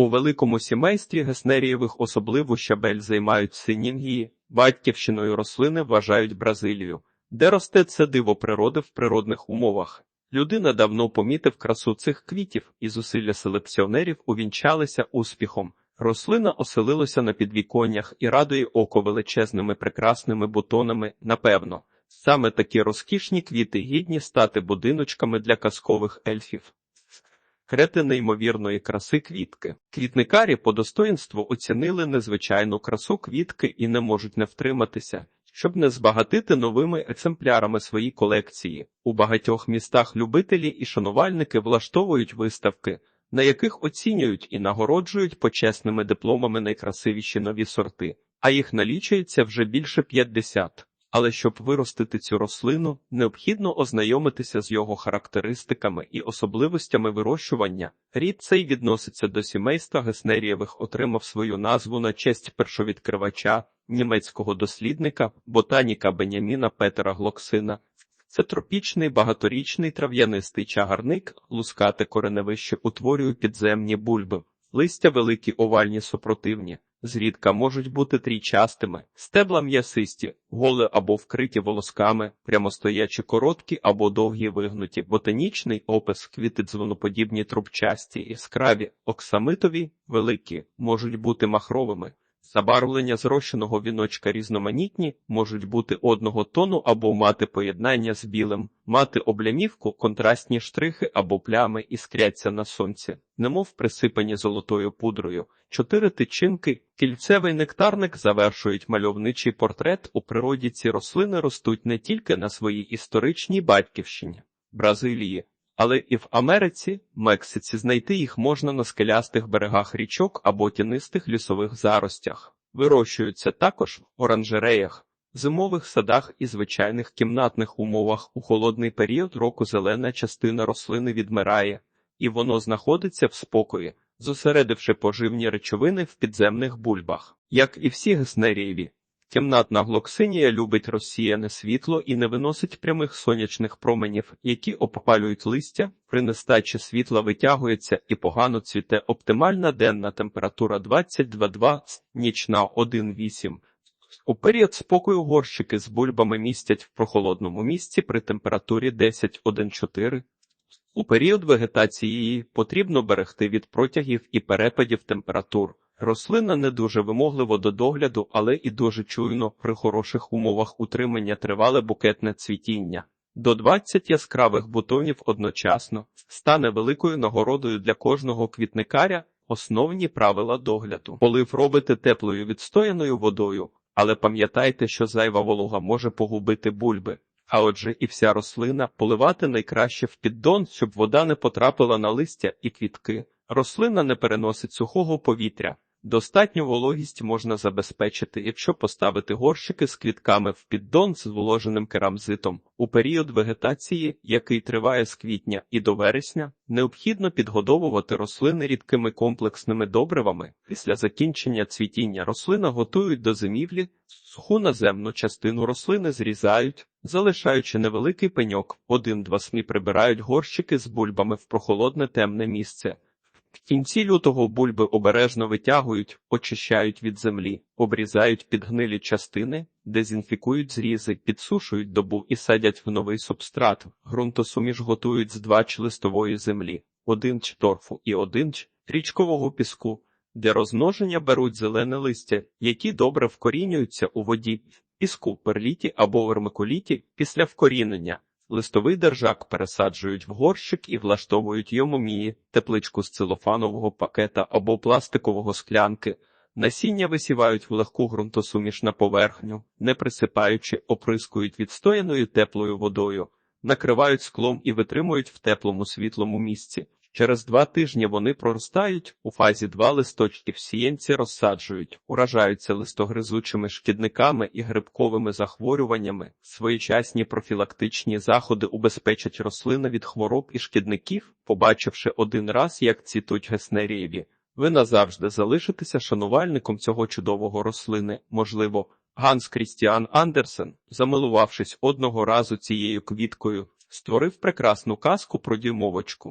У великому сімействі геснерієвих особливо щабель займають синінгії, батьківщиною рослини вважають Бразилію, де росте це диво природи в природних умовах. Людина давно помітив красу цих квітів, і зусилля селекціонерів увінчалися успіхом. Рослина оселилася на підвіконнях і радує око величезними прекрасними бутонами, напевно. Саме такі розкішні квіти гідні стати будиночками для казкових ельфів. Крети неймовірної краси квітки. Квітникарі по достоїнству оцінили незвичайну красу квітки і не можуть не втриматися, щоб не збагатити новими екземплярами свої колекції. У багатьох містах любителі і шанувальники влаштовують виставки, на яких оцінюють і нагороджують почесними дипломами найкрасивіші нові сорти, а їх налічується вже більше 50. Але щоб виростити цю рослину, необхідно ознайомитися з його характеристиками і особливостями вирощування. Рід цей відноситься до сімейства геснерієвих, отримав свою назву на честь першовідкривача, німецького дослідника, ботаніка Беняміна Петера Глоксина. Це тропічний багаторічний трав'янистий чагарник, лускате кореневище утворює підземні бульби, листя великі овальні супротивні. Зрідка можуть бути трійчастими, стебла м'ясисті, голе або вкриті волосками, прямостоячі короткі або довгі вигнуті, ботанічний опис, квіти дзвоноподібні трубчасті, яскраві, оксамитові, великі, можуть бути махровими. Забарвлення зрощеного віночка різноманітні, можуть бути одного тону або мати поєднання з білим, мати облямівку, контрастні штрихи або плями іскряться на сонці, немов присипані золотою пудрою. Чотири тичинки, кільцевий нектарник завершують мальовничий портрет. У природі ці рослини ростуть не тільки на своїй історичній батьківщині Бразилії, але і в Америці, Мексиці знайти їх можна на скелястих берегах річок або тінистих лісових заростях. Вирощуються також в оранжереях, зимових садах і звичайних кімнатних умовах. У холодний період року зелена частина рослини відмирає, і воно знаходиться в спокої, зосередивши поживні речовини в підземних бульбах. Як і всі геснерієві, Кімнатна глоксинія любить розсіяне світло і не виносить прямих сонячних променів, які обпалюють листя, при нестачі світла витягується і погано цвіте оптимальна денна температура 22,2, нічна 1,8. У період спокою горщики з бульбами містять в прохолодному місці при температурі 10,1,4. У період вегетації її потрібно берегти від протягів і перепадів температур. Рослина не дуже вимогливо до догляду, але і дуже чуйно при хороших умовах утримання тривале букетне цвітіння. До 20 яскравих бутонів одночасно стане великою нагородою для кожного квітникаря основні правила догляду. Полив робите теплою відстояною водою, але пам'ятайте, що зайва волога може погубити бульби. А отже, і вся рослина поливати найкраще в піддон, щоб вода не потрапила на листя і квітки. Рослина не переносить сухого повітря. Достатню вологість можна забезпечити, якщо поставити горщики з квітками в піддон з зволоженим керамзитом. У період вегетації, який триває з квітня і до вересня, необхідно підгодовувати рослини рідкими комплексними добривами. Після закінчення цвітіння рослина готують до зимівлі, суху наземну частину рослини зрізають, залишаючи невеликий пеньок, один-два смі прибирають горщики з бульбами в прохолодне темне місце. В кінці лютого бульби обережно витягують, очищають від землі, обрізають підгнилі частини, дезінфікують зрізи, підсушують добу і садять в новий субстрат. Грунтосуміш готують з два ч листової землі, один ч торфу і один ч річкового піску. Для розмноження беруть зелене листя, які добре вкорінюються у воді, піску, перліті або вермикуліті після вкорінення. Листовий держак пересаджують в горщик і влаштовують йому мії, тепличку з целофанового пакета або пластикового склянки. Насіння висівають в легку ґрунтосуміш на поверхню, не присипаючи, оприскують відстояною теплою водою, накривають склом і витримують в теплому світлому місці. Через два тижні вони проростають, у фазі два листочки в сієнці розсаджують, уражаються листогризучими шкідниками і грибковими захворюваннями. Своєчасні профілактичні заходи убезпечать рослини від хвороб і шкідників, побачивши один раз, як цвітуть геснерієві. Ви назавжди залишитеся шанувальником цього чудового рослини, можливо. Ганс Крістіан Андерсен, замилувавшись одного разу цією квіткою, створив прекрасну казку про дюймовочку.